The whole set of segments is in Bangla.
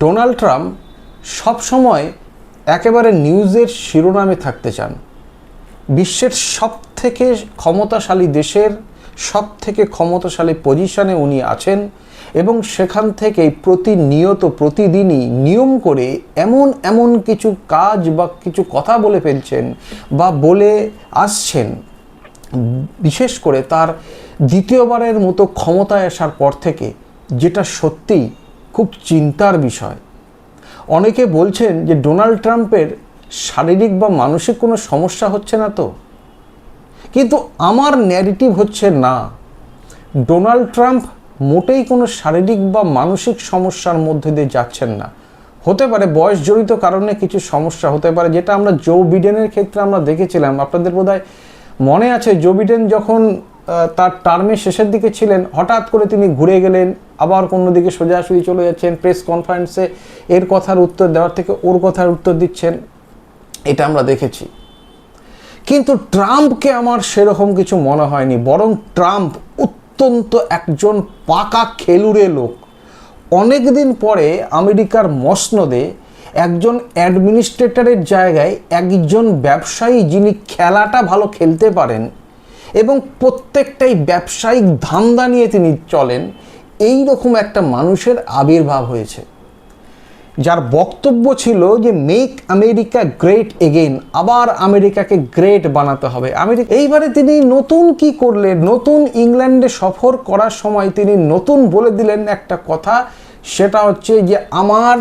ডোনাল্ড ট্রাম্প সবসময় একেবারে নিউজের শিরোনামে থাকতে চান। বিশ্বের সব থেকে ক্ষমতাশালী দেশের সব থেকে ক্ষমতাশালী পজিশনে উনি আছেন এবং সেখান থেকেই প্রতিনিয়ত, প্রতিদিনই নিয়ম করে এমন এমন কিছু কাজ বা কিছু কথা বলে ফেলছেন বা বলে আসছেন। বিশেষ করে তার দ্বিতীয়বারের মতো ক্ষমতায় আসার পর থেকে যেটা সত্যিই খুব চিন্তার বিষয়। অনেকে বলছেন যে ডোনাল্ড ট্রাম্পের শারীরিক বা মানসিক কোনো সমস্যা হচ্ছে না তো? কিন্তু আমার ন্যারেটিভ হচ্ছে না। ডোনাল্ড ট্রাম্প মোটেই কোনো শারীরিক বা মানসিক সমস্যার মধ্যে দিয়ে যাচ্ছেন না। হতে পারে বয়স জড়িত কারণে কিছু সমস্যা হতে পারে, যেটা আমরা জো বিডেনের ক্ষেত্রে আমরা দেখেছিলাম। আপনাদের বোধহয় মনে আছে জো বিডেন যখন তার টার্মের শেষের দিকে ছিলেন। হঠাৎ করে তিনি ঘুরে গেলেন, আবার কোনো দিকে সোজাসুজি চলে যাচ্ছেন, প্রেস কনফারেন্সে এর কথার উত্তর দেওয়ার থেকে ওর কথার উত্তর দিচ্ছেন, এটা আমরা দেখেছি। কিন্তু ট্রাম্পকে আমার সেরকম কিছু মনে হয়নি, বরং ট্রাম্প অত্যন্ত একজন পাকা খেলুড়ে লোক। অনেক দিন পরে আমেরিকার মসনদে একজন অ্যাডমিনিস্ট্রেটরের জায়গায় একজন ব্যবসায়ী যিনি খেলাটা ভালো খেলতে পারেন এবং প্রত্যেকটাই ব্যবসায়িক ধান্দা নিয়ে তিনি চলেন এই রকম একটা মানুষের আবির্ভাব হয়েছে। যার বক্তব্য ছিল যে মেক আমেরিকা গ্রেট এগেইন আবার আমেরিকাকে গ্রেট বানাতে হবে। আমেরিকা এইবারে তিনি নতুন কি করলেন, নতুন ইংল্যান্ডে সফর করার সময় তিনি নতুন বলে দিলেন একটা কথা, সেটা হচ্ছে যে, আমার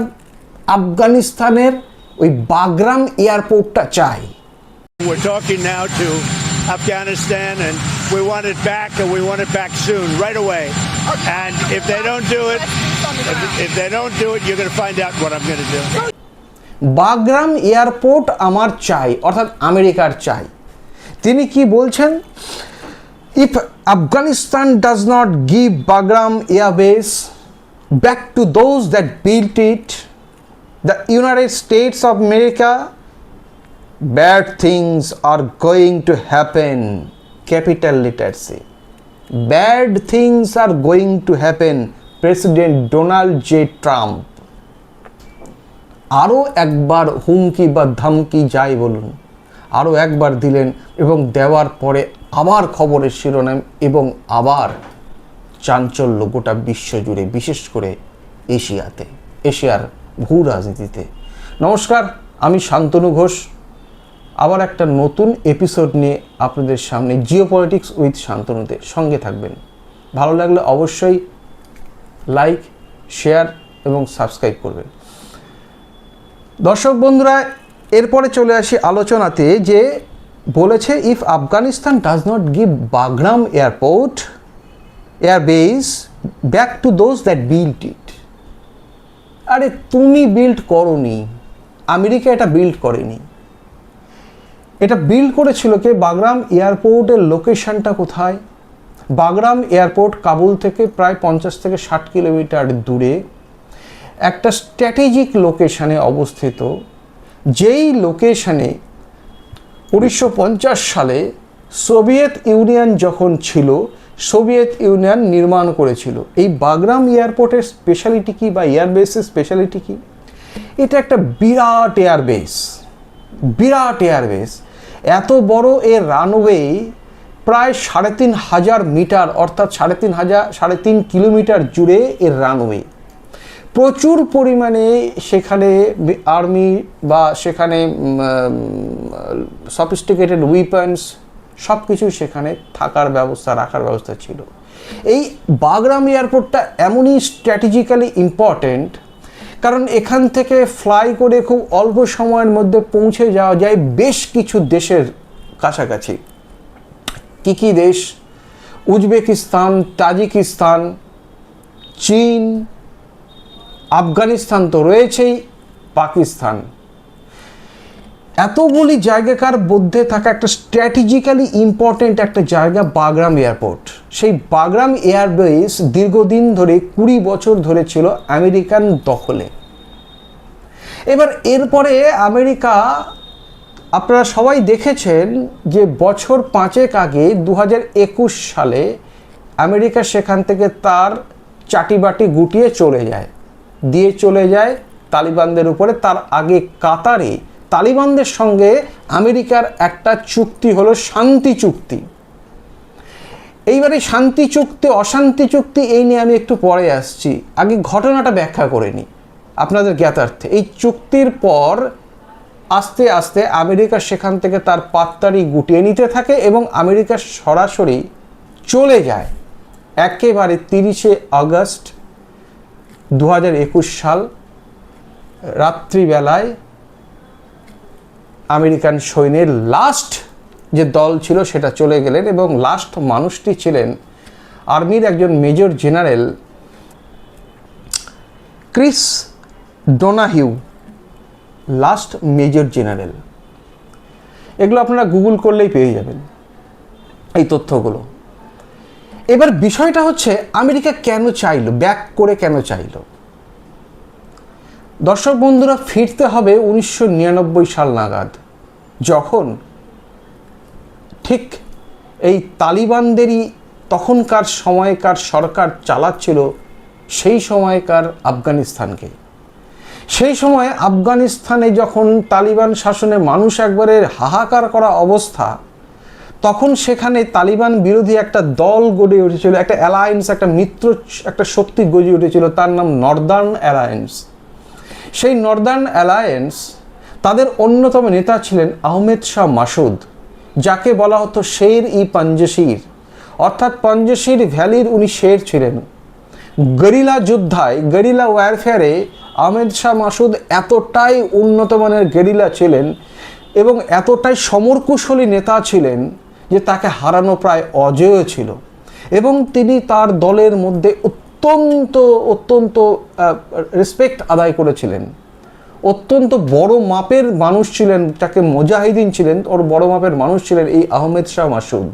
আফগানিস্তানের ওই বাগরাম এয়ারপোর্টটা চাই। We're talking now to Afghanistan, and we want it back, and we want it back soon, right away. And if they don't do it, if, they don't do it, you're going to find out what I'm going to do. Bagram airport আমার চাই অর্থাৎ আমেরিকার চাই তিনি কি বলছেন if Afghanistan does not give Bagram airbase back to those that built it the United States of America bad things are going to happen capital letters bad things are going to happen president Donald J Trump আরও একবার হুমকি বা ধমকি যাই বলুন আরও একবার দিলেন এবং দেওয়ার পরে আবার খবরের শিরোনাম এবং আবার চাঞ্চল্য গোটা বিশ্ব জুড়ে, বিশেষ করে এশিয়াতে, এশিয়ার ভূ রাজনীতিতে। নমস্কার, আমি শান্তনু ঘোষ। আবার একটা নতুন এপিসোড নিয়ে আপনাদের সামনে জিও পলিটিক্স উইথ শান্তনুতে সঙ্গে থাকবেন। ভালো লাগলে অবশ্যই লাইক শেয়ার এবং সাবস্ক্রাইব করবেন। দর্শক বন্ধুরা, এরপরে চলে আসি আলোচনাতে যে বলেছে if Afghanistan does not give Bagram airport airbase back to those that build it আরে, তুমি বিল্ড করনি। আমেরিকা এটা বিল্ড করেনি। এটা বিল্ড করেছিল কে? বাগরাম এয়ারপোর্টের লোকেশনটা কোথায়? বাগরাম এয়ারপোর্ট কাবুল থেকে প্রায় পঞ্চাশ থেকে ষাট কিলোমিটার দূরে একটা স্ট্র্যাটেজিক লোকেশানে অবস্থিত। যেই লোকেশানে উনিশশো পঞ্চাশ সালে সোভিয়েত ইউনিয়ন যখন ছিল, সোভিয়েত ইউনিয়ন নির্মাণ করেছিল। এই বাগরাম এয়ারপোর্টের স্পেশালিটি কি বা এয়ারবেসের স্পেশালিটি কি? এটা একটা বিরাট এয়ারবেস বিরাট এয়ারবেস এত বড় এর রানওয়ে প্রায় সাড়ে তিন হাজার মিটার, অর্থাৎ সাড়ে তিন হাজার, সাড়ে তিন কিলোমিটার জুড়ে এর রানওয়ে প্রচুর পরিমাণে সেখানে আর্মি বা সেখানে সফিস্টিকেটেড উইপন্স সব কিছু সেখানে থাকার ব্যবস্থা, রাখার ব্যবস্থা ছিল। এই বাগরাম এয়ারপোর্টটা এমনই স্ট্র্যাটেজিক্যালি ইম্পর্ট্যান্ট কারণ এখান থেকে ফ্লাই করে খুব অল্প সময়ের মধ্যে পৌঁছে যাওয়া যায় বেশ কিছু দেশের কাছাকাছি। কী কী দেশ? উজবেকিস্তান, তাজিকিস্তান, চীন, আফগানিস্তান তো রয়েছেই, পাকিস্তান। এতগুলি জায়গাকার মধ্যে থাকা একটা স্ট্র্যাটেজিক্যালি ইম্পর্ট্যান্ট একটা জায়গা বাগরাম এয়ারপোর্ট। সেই বাগরাম এয়ারবেস দীর্ঘদিন ধরে কুড়ি বছর ধরে ছিল আমেরিকান দখলে। এবার এরপরে আমেরিকা, আপনারা সবাই দেখেছেন যে বছর পাঁচেক আগে দু সালে আমেরিকা সেখান থেকে তার চাটিবাটি গুটিয়ে চলে যায়। দিয়ে চলে যায় তালিবানদের উপরে, তার আগে কাতারে তালিবানদের সঙ্গে আমেরিকার একটা চুক্তি হলো শান্তি চুক্তি। এইবারে শান্তি চুক্তি, অশান্তি চুক্তি এই নিয়ে আমি একটু পরে আসছি। আগে ঘটনাটা ব্যাখ্যা করে নিই আপনাদের জ্ঞাতার্থে। এই চুক্তির পর আস্তে আস্তে আমেরিকা সেখান থেকে তার পাত্তারি গুটিয়ে নিতে থাকে এবং আমেরিকা সরাসরি চলে যায়। একেবারে তিরিশে আগস্ট দু হাজার একুশ সাল রাত্রিবেলায় আমেরিকান সৈন্যের লাস্ট যে দল ছিল, সেটা চলে গেলেন এবং লাস্ট মানুষটি ছিলেন আর্মির একজন major general Chris Donahue, last major general. এগুলো আপনারা গুগল করলেই পেয়ে যাবেন এই তথ্যগুলো। এবার বিষয়টা হচ্ছে, আমেরিকা কেন চাইলো? ব্যাক করে কেন চাইলো? দর্শক বন্ধুরা, ফিরতে হবে উনিশশো নিরানব্বই সাল নাগাদ। যখন ঠিক এই তালিবানদেরই তখনকার সময়কার সরকার চালাচ্ছিল, সেই সময়কার আফগানিস্তানকে। সেই সময় আফগানিস্তানে যখন তালিবান শাসনে মানুষ একবারে হাহাকার করা অবস্থা, তখন সেখানে তালিবান বিরোধী একটা দল গড়ে উঠেছিল, একটা অ্যালায়েন্স একটা মিত্র, একটা শক্তি গড়ে উঠেছিল, তার নাম নর্দার্ন অ্যালায়েন্স সেই নর্দার্ন অ্যালায়েন্স তাদের অন্যতম নেতা ছিলেন আহমেদ শাহ মাসুদ, যাকে বলা হতো শের ই পঞ্জশির। অর্থাৎ পঞ্জশির ভ্যালির উনি শের ছিলেন। গরিলা যোদ্ধায়, গরিলা ওয়ারফেয়ারে আহমেদ শাহ মাসুদ এতটাই উন্নত মানের গেরিলা ছিলেন এবং এতটাই সমরকুশলী নেতা ছিলেন যে তাকে হারানো প্রায় অজেয় ছিল। এবং তিনি তার দলের মধ্যে অত্যন্ত অত্যন্ত রেসপেক্ট আদায় করেছিলেন। অত্যন্ত বড় মাপের মানুষ ছিলেন, যাকে মুজাহিদিন ছিলেন, ওর বড় মাপের মানুষ ছিলেন এই আহমেদ শাহ মাসুদ।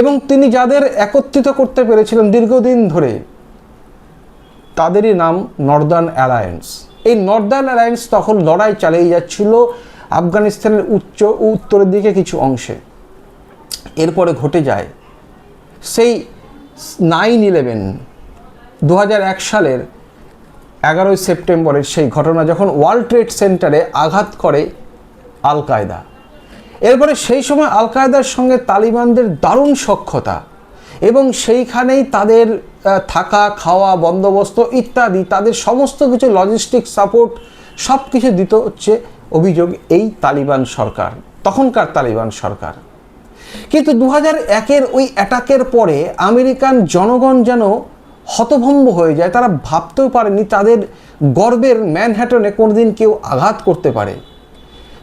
এবং তিনি যাদের একত্রিত করতে পেরেছিলেন দীর্ঘদিন ধরে, তাদেরই নাম নর্দার্ন অ্যালায়েন্স। এই নর্দার্ন অ্যালায়েন্স তখন লড়াই চালিয়ে যাচ্ছিল আফগানিস্তানের উচ্চ, উত্তরের দিকে কিছু অংশে। এরপরে ঘটে যায় সেই নাইন ইলেভেন দু সালের এগারোই সেপ্টেম্বরের সেই ঘটনা যখন ওয়ার্ল্ড ট্রেড সেন্টারে আঘাত করে আল কায়দা এরপরে সেই সময় আল কায়দার সঙ্গে তালিবানদের দারুণ সক্ষতা এবং সেইখানেই তাদের থাকা, খাওয়া, বন্দোবস্ত ইত্যাদি, তাদের সমস্ত কিছু লজিস্টিক সাপোর্ট সব কিছু দিতে হচ্ছে অভিযোগ এই তালিবান সরকার, তখনকার তালিবান সরকার। কিন্তু দু হাজার একের ওই অ্যাটাকের পরে আমেরিকান জনগণ যেন হতভম্ব হয়ে যায়। তারা ভাবতেও পারেনি তাদের গর্বের ম্যানহ্যাটনে কোনোদিন কেউ আঘাত করতে পারে।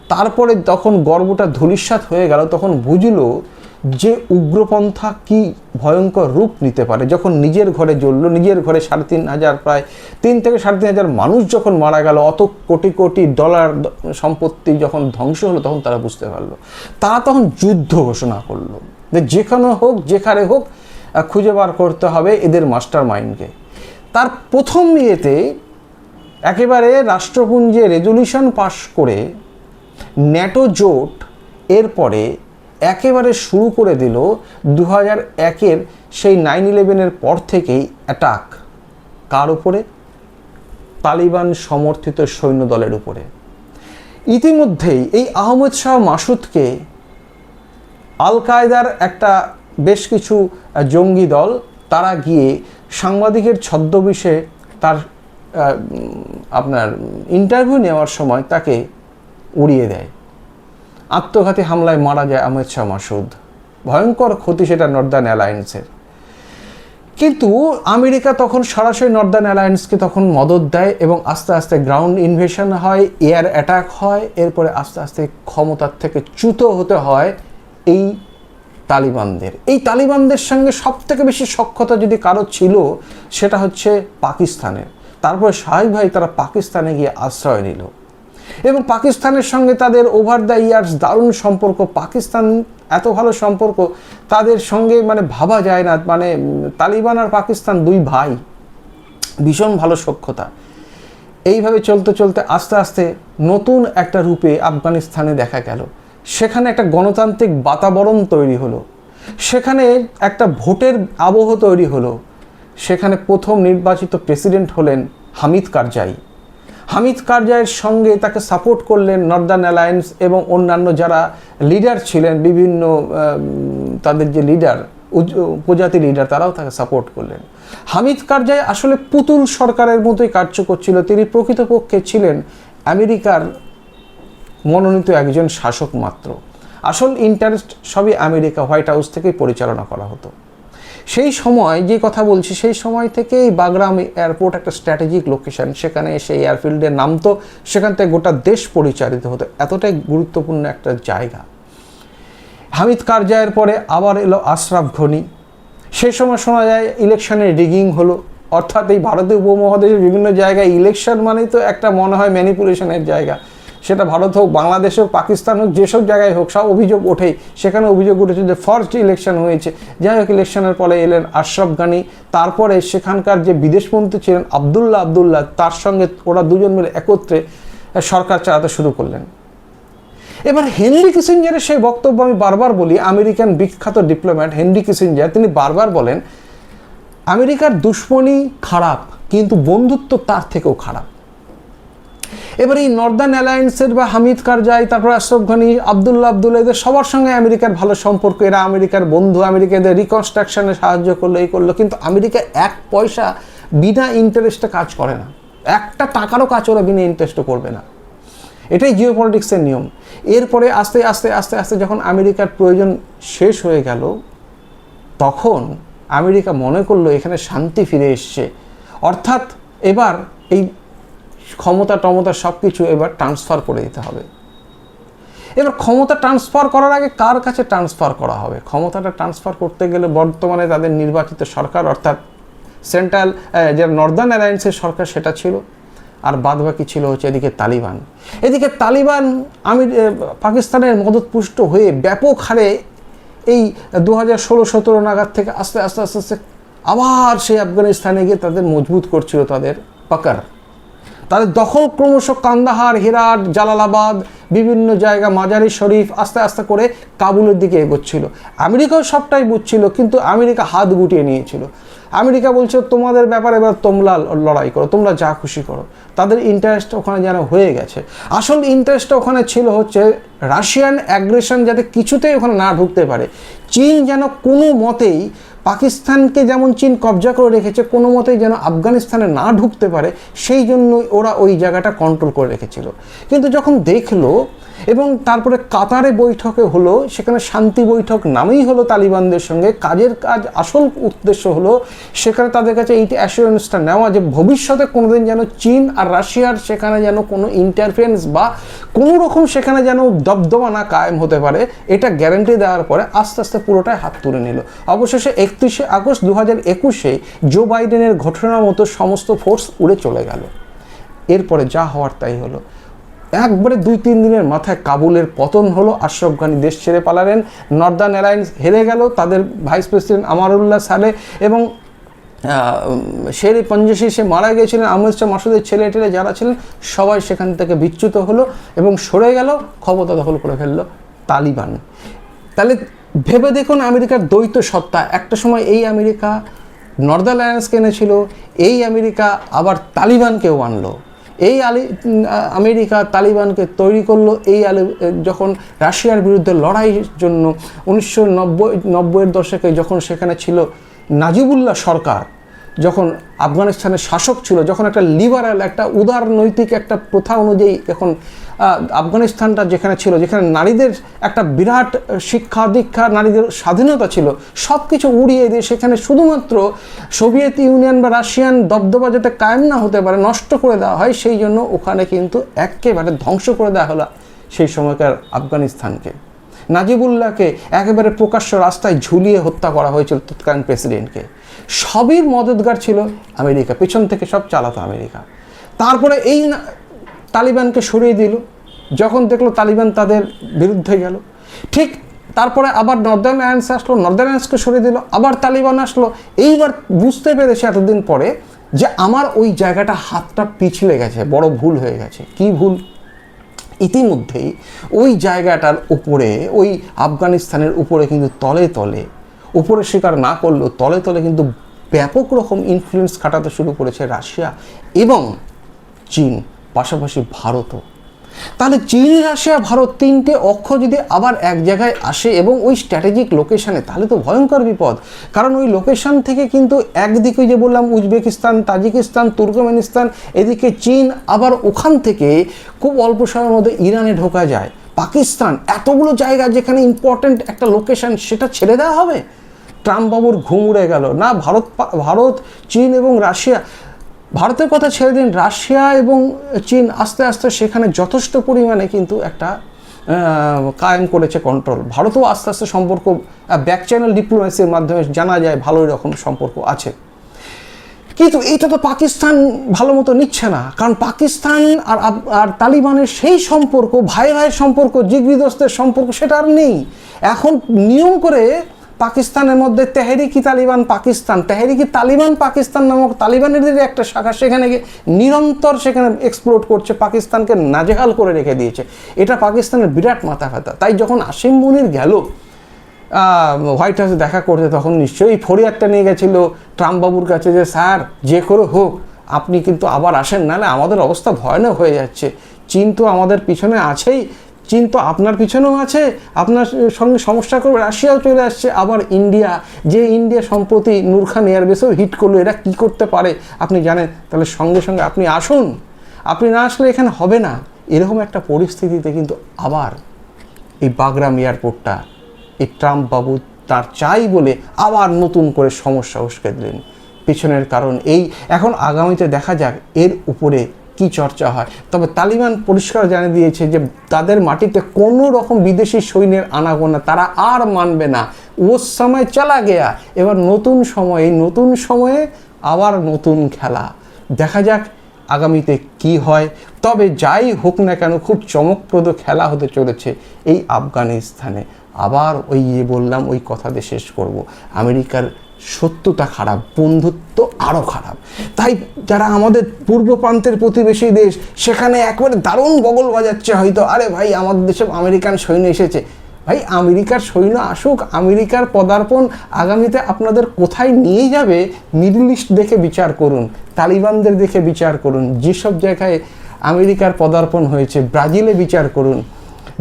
তারপরে যখন গর্বটা ধূলিসাৎ হয়ে গেল, তখন বুঝলো যে উগ্রপন্থা কি ভয়ঙ্কর রূপ নিতে পারে। যখন নিজের ঘরে জ্বলল, নিজের ঘরে সাড়ে তিন হাজার, প্রায় তিন থেকে সাড়ে তিন হাজার মানুষ যখন মারা গেল, অত কোটি কোটি ডলার সম্পত্তি যখন ধ্বংস হলো, তখন তারা বুঝতে পারল। তারা তখন যুদ্ধ ঘোষণা করল। যে যেখানে হোক যেখানে হোক খুঁজে বার করতে হবে এদের মাস্টার মাইন্ডকে তার প্রথম ইয়েতে একেবারে রাষ্ট্রপুঞ্জে রেজলিউশন পাশ করে ন্যাটো জোট এরপরে একেবারে শুরু করে দিল দু হাজার একের সেই নাইন ইলেভেনের পর থেকেই অ্যাটাক। কার উপরে? তালিবান সমর্থিত সৈন্য দলের উপরে। ইতিমধ্যেই এই আহমদ শাহ মাসুদকে আল কায়দার একটা বেশ কিছু জঙ্গি দল, তারা গিয়ে সাংবাদিকের ছদ্মবেশে তার আপনার ইন্টারভিউ নেওয়ার সময় তাকে উড়িয়ে দেয়। আত্মঘাতী হামলায় মারা যায় আহমেদ শাহ মাসুদ। ভয়ঙ্কর ক্ষতি সেটা নর্দার্ন অ্যালায়েন্সের কিন্তু আমেরিকা তখন সরাসরি নর্দার্ন অ্যালায়েন্সকে তখন মদত দেয় এবং আস্তে আস্তে গ্রাউন্ড ইনভেশন হয় এয়ার অ্যাটাক হয়, এরপরে আস্তে আস্তে ক্ষমতার থেকে চ্যুত হতে হয় এই তালিবানদের। এই তালিবানদের সঙ্গে সব থেকে বেশি সক্ষতা যদি কারও ছিল, সেটা হচ্ছে পাকিস্তানের। তারপরে ভাই তারা পাকিস্তানে গিয়ে আশ্রয় নিল। এবং পাকিস্তানের সঙ্গে তাদের ওভার দ্য ইয়ার্স দারুণ সম্পর্ক, পাকিস্তান এত ভালো সম্পর্ক, তাদের সঙ্গে মানে ভাবা যায় না। মানে তালিবান আর পাকিস্তান দুই ভাই, ভীষণ ভালো সক্ষতা এইভাবে চলতে চলতে আস্তে আস্তে নতুন একটা রূপে আফগানিস্তানে দেখা গেল। সেখানে একটা গণতান্ত্রিক বাতাবরণ তৈরি হলো। সেখানে একটা ভোটের আবহ তৈরি হলো। সেখানে প্রথম নির্বাচিত প্রেসিডেন্ট হলেন হামিদ কারজাই। হামিদ কারজাইয়ের সঙ্গে তাকে সাপোর্ট করলেন নর্দার্ন অ্যালায়েন্স এবং অন্যান্য যারা লিডার ছিলেন, বিভিন্ন তাদের যে লিডার উপজাতি লিডার, তারাও তাকে সাপোর্ট করলেন। হামিদ কারজাই আসলে পুতুল সরকারের মতোই কার্য করছিল তিনি প্রকৃতপক্ষে ছিলেন আমেরিকার মনোনীত একজন শাসক মাত্র। আসল ইন্টারেস্ট সবই আমেরিকা হোয়াইট হাউস থেকেই পরিচালনা করা হতো। সেই সময় যে কথা বলছি, সেই সময় থেকেই বাগরাম এয়ারপোর্ট একটা স্ট্র্যাটেজিক লোকেশন সেখানে সেই এয়ারফিল্ডে নামতো সেখান থেকে গোটা দেশ পরিচালিত হতো। এতটাই গুরুত্বপূর্ণ একটা জায়গা। হামিদ কারজায়ের পরে আবার এলো আশরাফ ঘনি। সেই সময় শোনা যায় ইলেকশনের রিগিং হলো। অর্থাৎ এই ভারতীয় উপমহাদেশের বিভিন্ন জায়গায় ইলেকশন মানেই তো একটা মনে হয় ম্যানিপুলেশনের জায়গা। সেটা ভারত হোক, বাংলাদেশ হোক, পাকিস্তান হোক, যেসব জায়গায় হোক, সব অভিযোগ ওঠেই। সেখানে অভিযোগ উঠেছে যে ফার্স্ট ইলেকশন হয়েছে। যাই হোক ইলেকশনের পরে এলেন আশরাফ গানি তারপরে সেখানকার যে বিদেশমন্ত্রী ছিলেন আবদুল্লাহ আবদুল্লাহ, তার সঙ্গে ওরা দুজন মিলে একত্রে সরকার চালাতে শুরু করলেন। এবার হেনরি কিসিঞ্জারের সেই বক্তব্য আমি বারবার বলি, আমেরিকান বিখ্যাত ডিপ্লোম্যাট হেনরি কিসিঞ্জার, তিনি বারবার বলেন, আমেরিকার দুশ্মনী খারাপ, কিন্তু বন্ধুত্ব তার থেকেও খারাপ। এবার এই নর্দার্ন অ্যালায়েন্সের বা হামিদ কারজাই তারপর আশরফ ঘনি আবদুল্লাহ আবদুল্লাহ এদের সবার সঙ্গে আমেরিকার ভালো সম্পর্ক। এরা আমেরিকার বন্ধু, আমেরিকা এদের রিকনস্ট্রাকশনে সাহায্য করল, এই করল। কিন্তু আমেরিকা এক পয়সা বিনা ইন্টারেস্টে কাজ করে না। একটা টাকারও কাজ ওরা বিনা ইন্টারেস্টে করবে না। এটাই জিও পলিটিক্সের নিয়ম। এরপরে আস্তে আস্তে আস্তে আস্তে যখন আমেরিকার প্রয়োজন শেষ হয়ে গেল, তখন আমেরিকা মনে করল এখানে শান্তি ফিরে এসছে। অর্থাৎ এবার এই ক্ষমতা টমতা সব কিছু এবার ট্রান্সফার করে দিতে হবে। এবার ক্ষমতা ট্রান্সফার করার আগে কার কাছে ট্রান্সফার করা হবে? ক্ষমতাটা ট্রান্সফার করতে গেলে বর্তমানে তাদের নির্বাচিত সরকার, অর্থাৎ সেন্ট্রাল যে নর্দার্ন অ্যালায়েন্সের সরকার সেটা ছিল, আর বাদ বাকি ছিল হচ্ছে এদিকে তালিবান। এদিকে তালিবান আমি পাকিস্তানের মদতপুষ্ট হয়ে ব্যাপক হারে এই দু হাজার ষোলো সতেরো নাগাদ থেকে আস্তে আস্তে আস্তে আস্তে, আবার সেই আফগানিস্তানে গিয়ে তাদের মজবুত করছিল তাদের পাকার। তাদের দখল ক্রমশ কান্দাহার হেরাট জালালাবাদ, বিভিন্ন জায়গা, মাজারি শরীফ আস্তে আস্তে করে কাবুলের দিকে এগোচ্ছিল। আমেরিকাও সবটাই বুঝছিল, কিন্তু আমেরিকা হাত গুটিয়ে নিয়েছিল। আমেরিকা বলছে তোমাদের ব্যাপারে এবার তোমরা লড়াই করো, তোমরা যা খুশি করো। তাদের ইন্টারেস্ট ওখানে যেন হয়ে গেছে। আসল ইন্টারেস্টটা ওখানে ছিল হচ্ছে রাশিয়ান অ্যাগ্রেশন যাতে কিছুতেই ওখানে না ঢুকতে পারে। চীন যেন কোনো মতেই পাকিস্তানকে যেমন চীন কবজা করে রেখেছে, কোনো মতেই যেন আফগানিস্তানে না ঢুকতে পারে, সেই জন্যই ওরা ওই জায়গাটা কন্ট্রোল করে রেখেছিল। কিন্তু যখন দেখল এবং তারপরে কাতারে বৈঠকে হলো, সেখানে শান্তি বৈঠক নামেই হলো তালিবানদের সঙ্গে। কাজের কাজ, আসল উদ্দেশ্য হলো, সেখানে তাদের কাছে এই অ্যাসুরেন্সটা নেওয়া যে ভবিষ্যতে কোনোদিন যেন চীন আর রাশিয়ার সেখানে যেন কোনো ইন্টারফারেন্স বা কোনো রকম সেখানে যেন দবদবা না কায়েম হতে পারে, এটা গ্যারেন্টি দেওয়ার পরে আস্তে আস্তে পুরোটাই হাত তুলে নিল। অবশেষে একত্রিশে আগস্ট দু হাজার একুশে জো বাইডেনের ঘটনা মতো সমস্ত ফোর্স উড়ে চলে গেল। এরপরে যা হওয়ার তাই হলো। একবারে দুই, তিন দিনের মাথায় কাবুলের পতন হলো, আশরফ গানি দেশ ছেড়ে পালালেন। নর্দার্ন অ্যালায়েন্স হেরে গেল তাদের ভাইস প্রেসিডেন্ট আমারুল্লাহ সালে এবং শের পঞ্জাশি সে মারা গিয়েছিলেন শাহ মাসুদের ছেলে টেলে যারা ছিলেন, সবাই সেখান থেকে বিচ্যুত হলো এবং সরে গেল, ক্ষমতা দখল করে ফেলল তালিবান। তাহলে ভেবে দেখুন আমেরিকার দ্বৈত সত্তা। একটা সময় এই আমেরিকা নর্দার্ন অ্যালায়েন্সকে এনেছিল, এই আমেরিকা আবার তালিবানকেও আনলো। এই আলি আমেরিকা তালিবানকে তৈরি করল। এই আলি যখন রাশিয়ার বিরুদ্ধে লড়াইয়ের জন্য উনিশশো নব্বই, নব্বইয়ের দশকে যখন সেখানে ছিল নাজিবুল্লাহ সরকার যখন আফগানিস্তানের শাসক ছিল, যখন একটা লিবারাল একটা উদার নৈতিক একটা প্রথা অনুযায়ী এখন আফগানিস্তানটা যেখানে ছিল, যেখানে নারীদের একটা বিরাট শিক্ষা দীক্ষা, নারীদের স্বাধীনতা ছিল সব কিছু উড়িয়ে দিয়ে সেখানে শুধুমাত্র সোভিয়েত ইউনিয়ন বা রাশিয়ান দবদবা যাতে কায়েম না হতে পারে, নষ্ট করে দেওয়া হয়, সেই জন্য ওখানে কিন্তু একেবারে ধ্বংস করে দেওয়া হলো সেই সময়কার আফগানিস্তানকে। নাজিবুল্লাহকে একেবারে প্রকাশ্য রাস্তায় ঝুলিয়ে হত্যা করা হয়েছিল তৎকালীন প্রেসিডেন্টকে। সবই মদতগার ছিল আমেরিকা, পেছন থেকে সব চালাতো আমেরিকা। তারপরে এই তালিবানকে সরিয়ে দিল। যখন দেখল তালিবান তাদের বিরুদ্ধে গেল। ঠিক তারপরে আবার নর্দার্ন অ্যালায়েন্স আসলো, নর্দার্ন অ্যালায়েন্সকে সরিয়ে দিল, আবার তালিবান আসলো। এইবার বুঝতে পেরেছে এতদিন পরে যে আমার ওই জায়গাটা হাতটা পিছলে গেছে, বড় ভুল হয়ে গেছে। কি ভুল? ইতিমধ্যেই ওই জায়গাটার উপরে, ওই আফগানিস্তানের উপরে কিন্তু তলে তলে, উপরে স্বীকার না করলেও তলে তলে কিন্তু ব্যাপক রকম ইনফ্লুয়েন্স খাটাতে শুরু করেছে রাশিয়া এবং চীন, পাশাপাশি ভারতও। তাহলে চীন রাশিয়া ভারত তিনটে অক্ষ যদি আবার এক জায়গায় আসে এবং ওই স্ট্র্যাটেজিক লোকেশানে তাহলে তো ভয়ঙ্কর বিপদ। কারণ ওই লোকেশন থেকে কিন্তু একদিকে যে বললাম, উজবেকিস্তান, তাজিকিস্তান, তুর্কমেনিস্তান, এদিকে চীন, আবার ওখান থেকে খুব অল্প সময়ের মধ্যে ইরানে ঢোকা যায়। পাকিস্তান, এতগুলো জায়গা যেখানে ইম্পর্ট্যান্ট একটা লোকেশন সেটা ছেড়ে দেওয়া হবে? ট্রাম্প বাবুর ঘুম উড়ে গেল। না, ভারত ভারত, চীন এবং রাশিয়া ভারতের কথা ছেড়ে দিন, রাশিয়া এবং চীন আস্তে আস্তে সেখানে যথেষ্ট পরিমাণে কিন্তু একটা কায়েম করেছে কন্ট্রোল ভারতও আস্তে আস্তে সম্পর্ক ব্যাক চ্যানেল ডিপ্লোমেসির মাধ্যমে জানা যায় ভালোই রকম সম্পর্ক আছে। কিন্তু এটা তো পাকিস্তান ভালো মতো নিচ্ছে না, কারণ পাকিস্তান আর আর তালিবানের সেই সম্পর্ক, ভাই ভাইয়ের সম্পর্ক জিগরিদস্তের সম্পর্ক, সেটা আর নেই। এখন নিয়ম করে পাকিস্তানের মধ্যে তেহরিকি তালিবান পাকিস্তান। তেহরিকি তালিবান পাকিস্তান নামক তালিবানেদের একটা শাখা সেখানে নিরন্তর সেখানে এক্সপ্লোর করছে, পাকিস্তানকে নাজেহাল করে রেখে দিয়েছে। এটা পাকিস্তানের বিরাট মাথা ব্যথা তাই যখন আসিম মুনির গেল হোয়াইট হাউসে দেখা করতে, তখন নিশ্চয়ই ফরিয়াদটা নিয়ে গেছিল ট্রাম্প বাবুর কাছে যে, স্যার, যে করে হোক, আপনি কিন্তু আবার আসেন, নাহলে আমাদের অবস্থা ভয়ানক হয়ে যাচ্ছে। চীন তো আমাদের পিছনে আছেই চীন তো আপনার পিছনেও আছে, আপনার সঙ্গে সমস্যা করবে, রাশিয়াও চলে আসছে, আবার ইন্ডিয়া। যে ইন্ডিয়া সম্প্রতি নূরখান এয়ারবেসেও হিট করল, এরা কি করতে পারে আপনি জানেন? তাহলে সঙ্গে সঙ্গে আপনি আসুন। আপনি না আসলে এখানে হবে না। এরকম একটা পরিস্থিতিতে কিন্তু আবার এই বাগরাম এয়ারপোর্টটা, এই ট্রাম্প বাবু তার চাই বলে আবার নতুন করে সমস্যা উস্কে দিলেন। পিছনের কারণ এই। এখন আগামীতে দেখা যাক, এর উপরে কি চর্চা হয়? তবে তালিবান পরিষ্কার জানিয়ে দিয়েছে যে, তাদের মাটিতে কোনো রকম বিদেশি সৈন্যের আনাগোনা তারা আর মানবে না। ও সময় চালা গেয়া। এবার নতুন সময়ে নতুন সময়ে আবার নতুন খেলা। দেখা যাক আগামীতে কি হয়। তবে যাই হোক না কেন, খুব চমকপ্রদ খেলা হতে চলেছে এই আফগানিস্তানে। আবার ওই যে বললাম, ওই কথাতে শেষ করব। আমেরিকার সত্যতা খারাপ, বন্ধুত্ব আরও খারাপ। তাই যারা আমাদের পূর্ব প্রান্তের প্রতিবেশী দেশ, সেখানে একবারে দারুণ বগল বাজাচ্ছে হয়তো। আরে ভাই, আমাদের দেশে আমেরিকান সৈন্য এসেছে। ভাই, আমেরিকার সৈন্য আসুক, আমেরিকার পদার্পণ আগামীতে আপনাদের কোথায় নিয়ে যাবে, মিডল ইস্ট দেখে বিচার করুন, তালিবানদের দেখে বিচার করুন, যেসব জায়গায় আমেরিকার পদার্পণ হয়েছে, ব্রাজিলে বিচার করুন,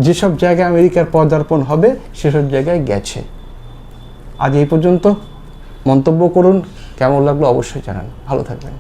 যেসব জায়গায় আমেরিকার পদার্পণ হবে, সেসব জায়গায় গেছে। আজ এই পর্যন্ত। মন্তব্য করুন কেমন লাগল অবশ্যই জানান। ভালো থাকবেন।